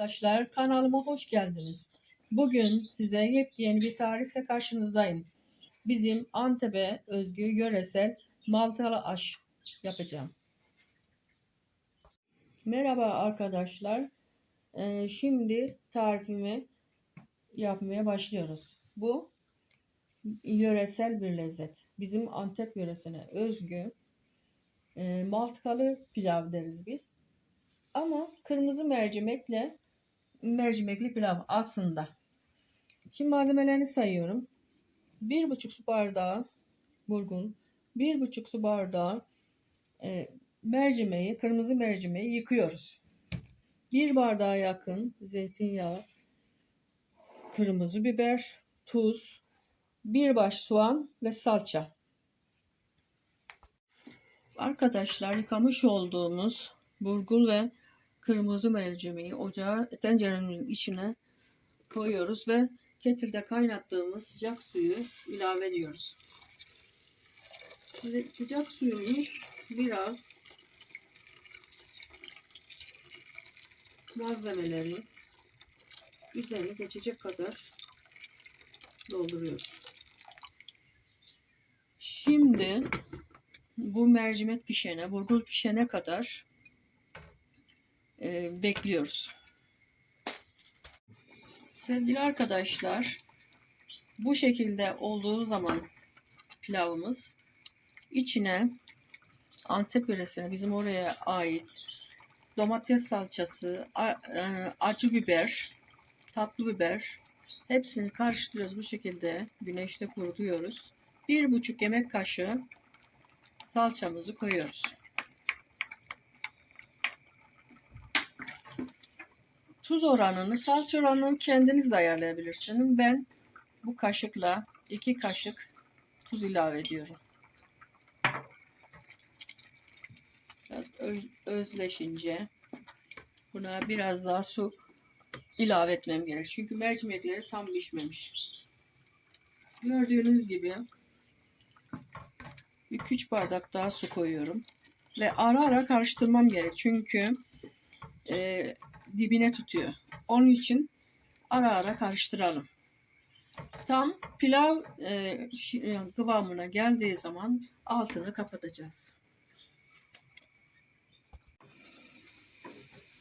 Arkadaşlar kanalıma hoş geldiniz. Bugün size yepyeni bir tarifle karşınızdayım. Bizim Antep'e özgü yöresel maltalı aş yapacağım. Merhaba arkadaşlar. Ee, şimdi tarifimi yapmaya başlıyoruz. Bu yöresel bir lezzet. Bizim Antep yöresine özgü e, maltkalı pilav deriz biz. Ama kırmızı mercimekle mercimekli pilav aslında. Şimdi malzemelerini sayıyorum. 1,5 su bardağı burgul, 1,5 su bardağı e, mercimeği, kırmızı mercimeği yıkıyoruz. 1 bardağa yakın zeytinyağı, kırmızı biber, tuz, bir baş soğan ve salça. Arkadaşlar yıkamış olduğumuz burgul ve kırmızı mercimeği ocağa tencerenin içine koyuyoruz ve kettle'da kaynattığımız sıcak suyu ilave ediyoruz. Sı- Sıcak suyumuz biraz malzemeleri üzerine geçecek kadar dolduruyoruz. Şimdi bu mercimek pişene, burgul pişene kadar e, bekliyoruz. Sevgili arkadaşlar, bu şekilde olduğu zaman pilavımız içine Antep yöresine bizim oraya ait domates salçası, e, acı biber, tatlı biber hepsini karıştırıyoruz bu şekilde güneşte kurutuyoruz. Bir buçuk yemek kaşığı salçamızı koyuyoruz. Tuz oranını, salça oranını kendiniz de ayarlayabilirsiniz. Ben bu kaşıkla iki kaşık tuz ilave ediyorum. Biraz öz- özleşince buna biraz daha su ilave etmem gerek. Çünkü mercimekleri tam pişmemiş. Gördüğünüz gibi bir küçük bardak daha su koyuyorum. Ve ara ara karıştırmam gerek. Çünkü e, dibine tutuyor. Onun için ara ara karıştıralım. Tam pilav e, e, kıvamına geldiği zaman altını kapatacağız.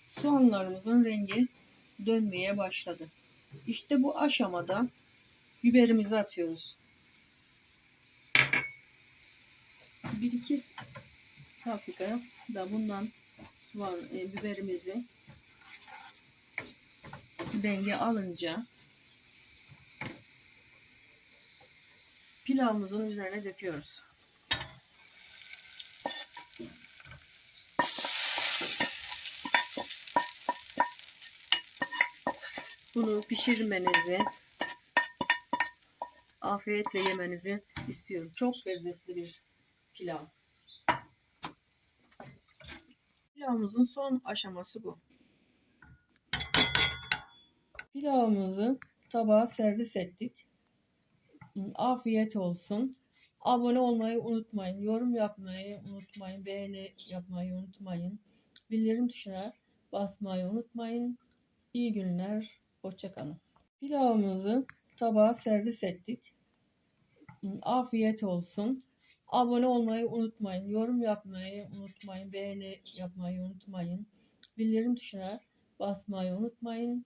Soğanlarımızın rengi dönmeye başladı. İşte bu aşamada biberimizi atıyoruz. Bir iki dakika da bundan soğan, e, biberimizi denge alınca pilavımızın üzerine döküyoruz. Bunu pişirmenizi, afiyetle yemenizi istiyorum. Çok lezzetli bir pilav. Pilavımızın son aşaması bu. Pilavımızı tabağa servis ettik. Afiyet olsun. Abone olmayı unutmayın. Yorum yapmayı unutmayın. Beğeni yapmayı unutmayın. Bildirim tuşuna basmayı unutmayın. İyi günler. Hoşçakalın. Pilavımızı tabağa servis ettik. Afiyet olsun. Abone olmayı unutmayın. Yorum yapmayı unutmayın. Beğeni yapmayı unutmayın. Bildirim tuşuna basmayı unutmayın.